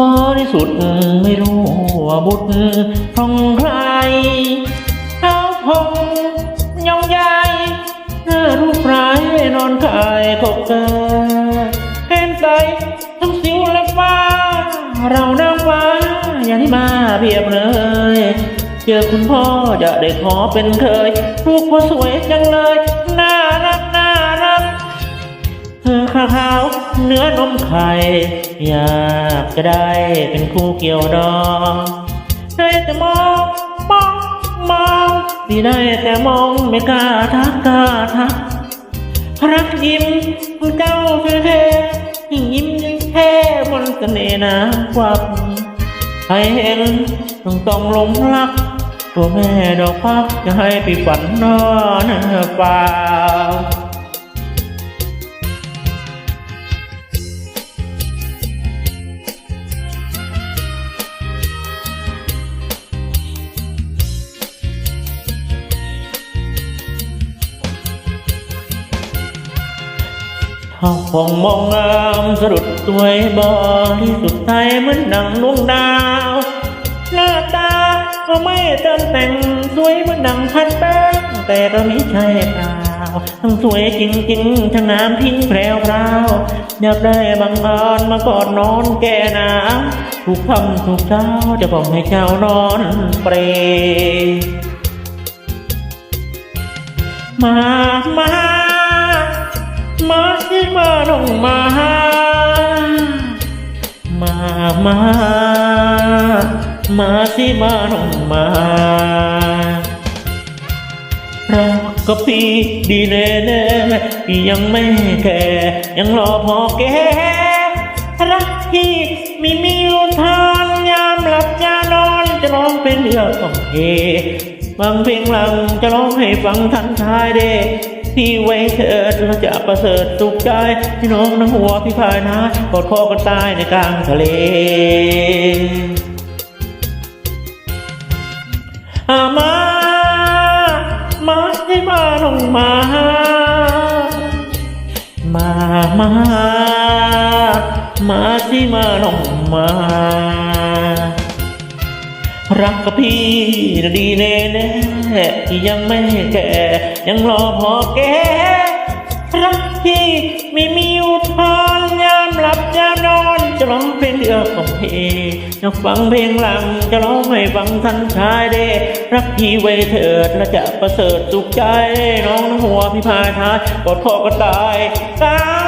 บริสุทธิ์ไม่รู้ว่าบุตรของใครเขาพงยองใหญ่หน้ารูปร้ายนอนกายกบเกอเห็นใสทั้งสิวและฟ้า เรานางฟ้าอย่างที่มาเพียบเลยเจอคุณพ่อจะได้ขอเป็นเคยลูกพ่อสวยจังเลย เนื้อนมไข่อยากจะได้เป็นคู่เกี่ยวดองได้แต่มองมองมองที่ได้แต่มองไม่กล้าทักกล้าทักรักยิ้มขอเจ้าเธอแท้ยิ่งยิ้มยิ่งแท้บนเสน่ห์นะกวับใครเห็นต้องต้องหลงรัก ตัวแม่ดอกพักจะให้ไปฝันนอนเปล่า ท้องพองมองงามสะดุดสวยบริสุทธิ์ใจเหมือนดังดวงดาว หน้าตาก็ไม่เติมแต่งสวยเหมือนดังพันแป้งแต่ก็ไม่ใช่เปล่าทั้งสวยจริงๆทั้งงามพิ้งแพรวพราวอยากได้บางอานมากอดนอนแก่หนาวทุกค่ำทุกเช้าจะบอกให้เจ้านอนเปรมามา มาสิมาน้องมา มามา มาสิมาน้องมารักกับพี่ดีแน่แน่ๆพี่ยังไม่แก่ยังรอพอแก่รักพี่ไม่มีอุทานยามหลับจะนอนจะร้องเป็นเรื่องของเฮบางเพลงหลังจะร้องให้ฟังทันทายเด้ พี่ไว้เถิดเราจะประเสริฐสุขใจพี่น้องนังหัวพี่พายนะกอดคอกันตายในกลางทะเลอามามาให้มาลงมา มามามาสิมาลงมา รักกับพี่ดีแน่แน่ๆที่ยังไม่แก่ ยังรอพอแก่รักพี่ไม่มีอุทานยามหลับยามนอนจะร้องเพลงเดียวของพี่อยากฟังเพลงหลังจะร้องให้ฟังทันชายเดรักพี่ไว้เถิดและจะประเสริฐสุขใจน้องหัวพี่พายท้ายกอดคอก็ตายกลาง